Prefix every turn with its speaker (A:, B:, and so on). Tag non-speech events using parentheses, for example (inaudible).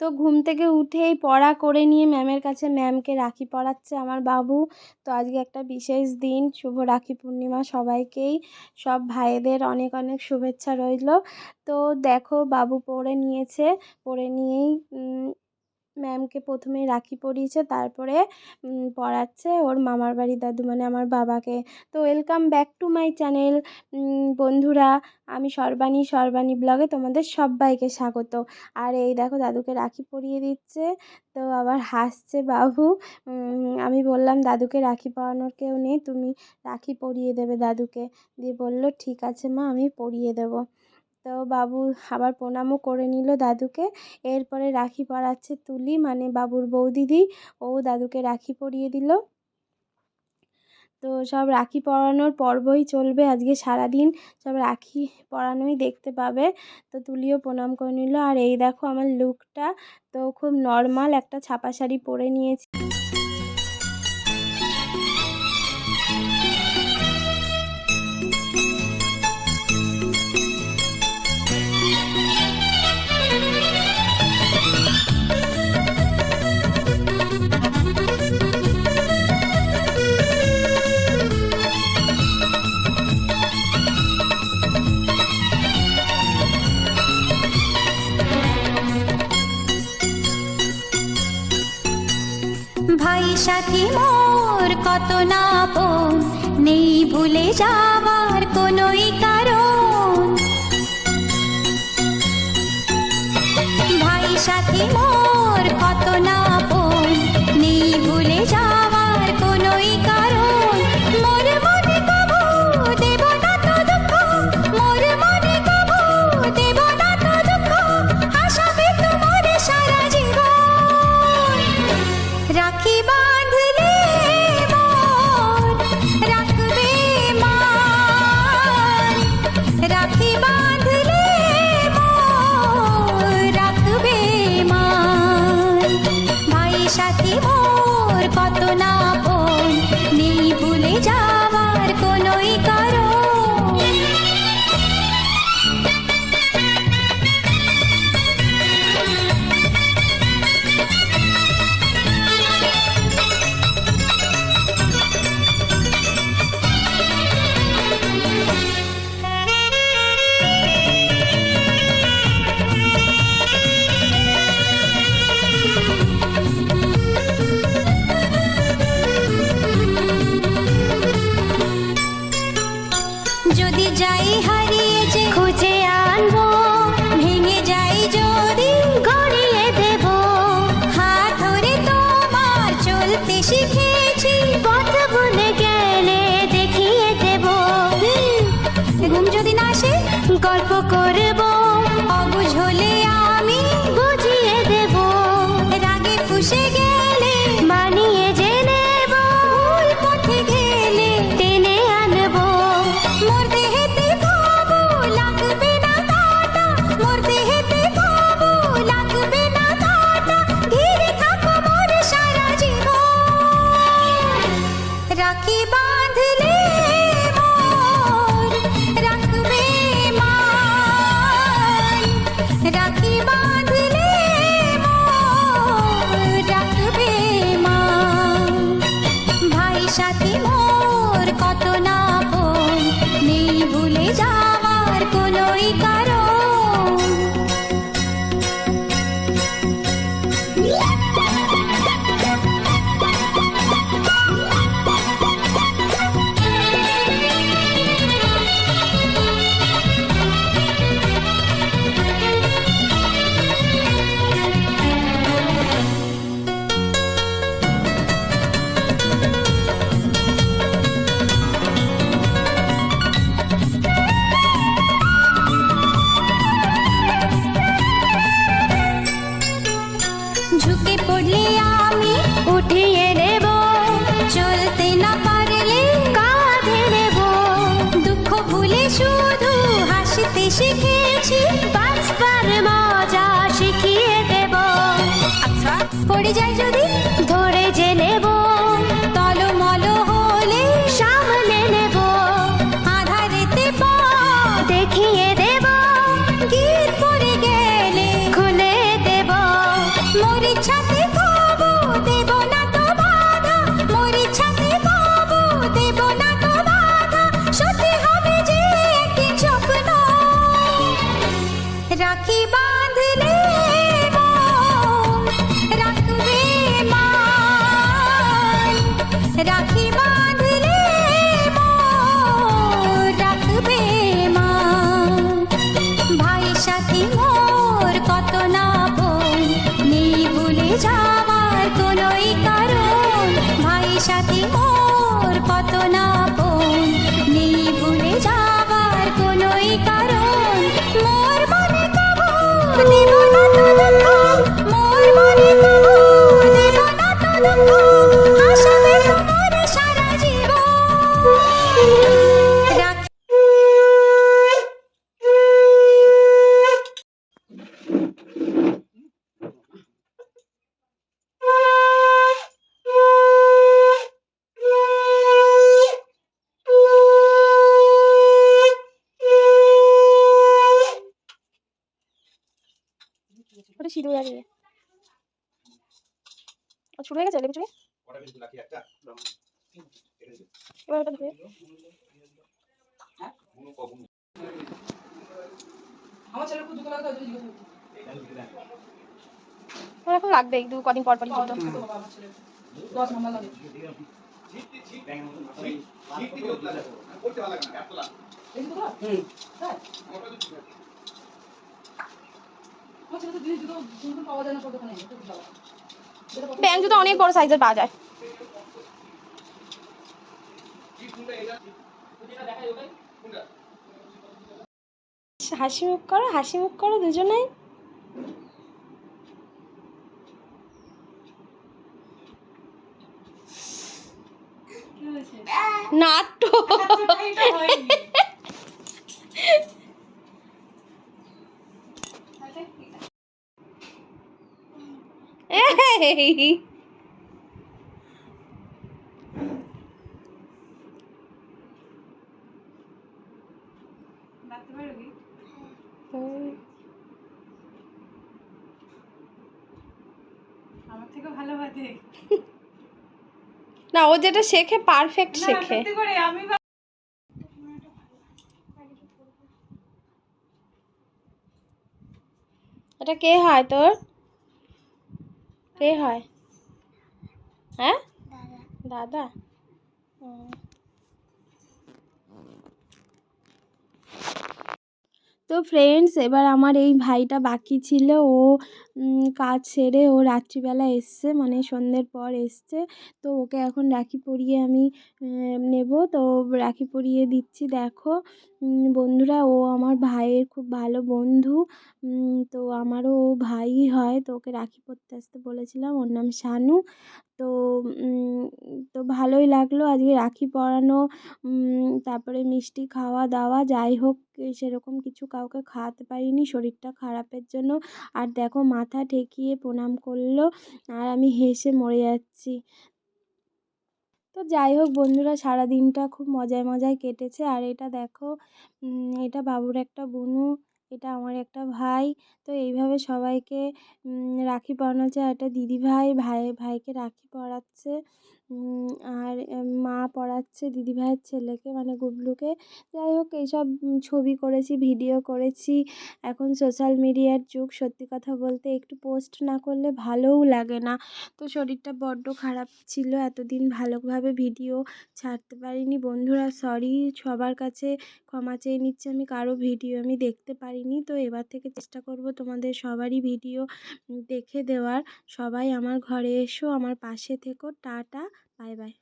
A: তো ঘুম থেকে উঠেই পড়া করে নিয়ে ম্যামের কাছে ম্যামকে রাখি পড়াচ্ছে আমার বাবু। তো আজকে একটা বিশেষ দিন, শুভ রাখি পূর্ণিমা সবাইকেই। সব ভাইদের অনেক অনেক শুভেচ্ছা রইল। তো দেখো বাবু পড়ে নিয়েছে, পড়ে নিয়েই ম্যামকে প্রথমে রাখি পরিয়েছে, তারপরে পড়াচ্ছে ওর মামার বাড়ির দাদু মানে আমার বাবাকে। তো welcome back to my channel বন্ধুরা, আমি সর্বাণী সর্বাণী ব্লগে তোমাদের সবাইকে স্বাগত। আর এই দেখো দাদুকে রাখি পরিয়ে দিচ্ছে, তো আবার হাসছে বাবু। আমি বললাম, দাদুকে রাখি পরানোর কেউ নেই, তুমি রাখি পরিয়ে দেবে দাদুকে। দিয়ে বলল, ঠিক আছে মা, আমি পরিয়ে দেবো। তো বাবু আবার প্রণামও করে নিল দাদুকে। এরপরে রাখি পরাচ্ছে তুলি মানে বাবুর বৌদিদি। ও দাদুকে রাখি পরিয়ে দিল। তো সব রাখি পরানোর পর্বই চলবে আজকে সারাদিন। সব রাখি পরানোই দেখতে পাবে। তো তুলিও প্রণাম করে নিল। আর এই দেখো আমার লুকটা তো খুব নর্মাল একটা ছাপা শাড়ি পরে নিয়েছি।
B: সাথী মোর কত না নেই ভুলে যাবার কোনোই কারণ। ভাই সাথী মোর কত না নেই ভুলে যাবার হারিয়ে যে খুঁজে আনব। হাসতে শিখেছি বাঁচবার মজা শিখিয়ে দেব। আচ্ছা। পড়ে যাই যদি ধরে যে নেব। সাথী মোর কত না
A: সিঁদুর লাগিয়ে ও শুরু হয়ে গেছে লেবু চুড়ি এবার ওটা ধুয়ে। আমার এখন লাগবে দু কদিন পর পরই জুতো ব্যাং জুতো অনেক বড় সাইজের পাওয়া যায়। হাসি মুখ করো হাসি মুখ করো দুজনেই। নাট্য (laughs) না ও যেটা শেখে পারফেক্ট শেখে।
C: আমি
A: এটা কে হয় তোর? কে হয়? হ্যাঁ? দাদা। হুম। তো ফ্রেন্ডস এবার আমার এই ভাইটা বাকি ছিল। ও কাজ সেরে ও রাত্রিবেলা এসছে মানে সন্ধ্যের পর এসছে। তো ওকে এখন রাখি পরিয়ে আমি নেব। তো রাখি পরিয়ে দিচ্ছি, দেখো। বন্ধুরা, ও আমার ভাইয়ের খুব ভালো বন্ধু। তো আমারও ও ভাই হয়। তো ওকে রাখি পরতে আসতে বলেছিলাম। ওর নাম শানু। তো তো ভালোই লাগল। আজকে রাখি পরানো তারপরে মিষ্টি খাওয়া দাওয়া, যাই হোক, সেরকম কিছু কাউকে খাওয়াতে পারিনি, শরীরটা খারাপের জন্য। আর দেখো, মাথা ঠেকিয়ে প্রণাম করল, আর আমি হেসে মরে যাচ্ছি। তো যাই হোক, বন্ধুরা সারা দিনটা খুব মজায় মজায় কেটেছে। আর এটা দেখো এটা বাবুর একটা বোনু। এটা আমার একটা ভাই। তো এইভাবে সবাইকে রাখি পরানো হচ্ছে আর একটা দিদিভাই ভাই, ভাইকে রাখি পরাচ্ছে। আর মা পড়াচ্ছে, দিদিভাইয়ের ছেলেকে মানে গুবলুকে। যাই হোক, এইসব ছবি করেছি, ভিডিও করেছি। এখন সোশ্যাল মিডিয়ার যুগ, সত্যি কথা বলতে একটু পোস্ট না করলে ভালোও লাগে না। তো শরীরটা বড্ড খারাপ ছিল, এতদিন ভালোভাবে ভিডিও ছাড়তে পারিনি। বন্ধুরা সরি সবার কাছে ক্ষমা চেয়ে নিচ্ছি, আমি কারও ভিডিও আমি দেখতে পারিনি। তো এবার থেকে চেষ্টা করব তোমাদের সবারই ভিডিও দেখে দেওয়ার। সবাই আমার ঘরে এসো, আমার পাশে থেকো, টাটা। 拜拜。